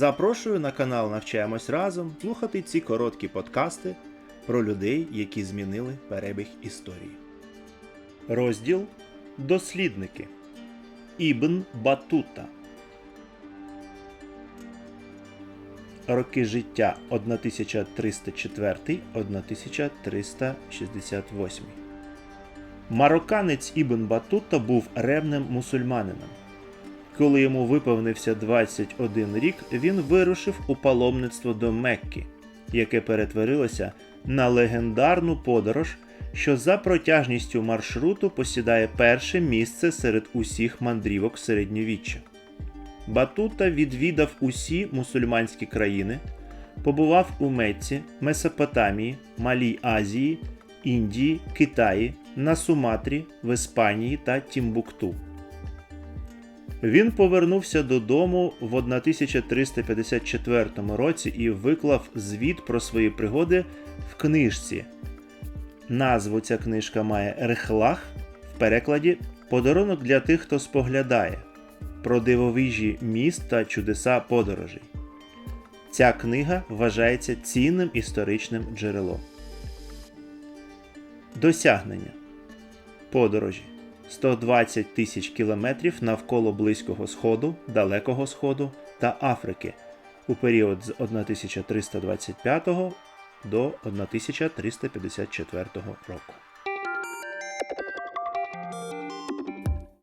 Запрошую на канал Навчаємось разом слухати ці короткі подкасти про людей, які змінили перебіг історії. Розділ Дослідники Ібн Батута. Роки життя 1304-1368. Марокканець Ібн Батута був ревним мусульманином. Коли йому виповнився 21 рік, він вирушив у паломництво до Мекки, яке перетворилося на легендарну подорож, що за протяжністю маршруту посідає перше місце серед усіх мандрівок середньовіччя. Батута відвідав усі мусульманські країни, побував у Мекці, Месопотамії, Малій Азії, Індії, Китаї, на Суматрі, в Іспанії та Тімбукту. Він повернувся додому в 1354 році і виклав звіт про свої пригоди в книжці. Назву ця книжка має Рехлах в перекладі Подарунок для тих, хто споглядає про дивовижі міст та чудеса подорожей. Ця книга вважається цінним історичним джерелом. Досягнення подорожі 120 тисяч кілометрів навколо Близького Сходу, Далекого Сходу та Африки у період з 1325 до 1354 року.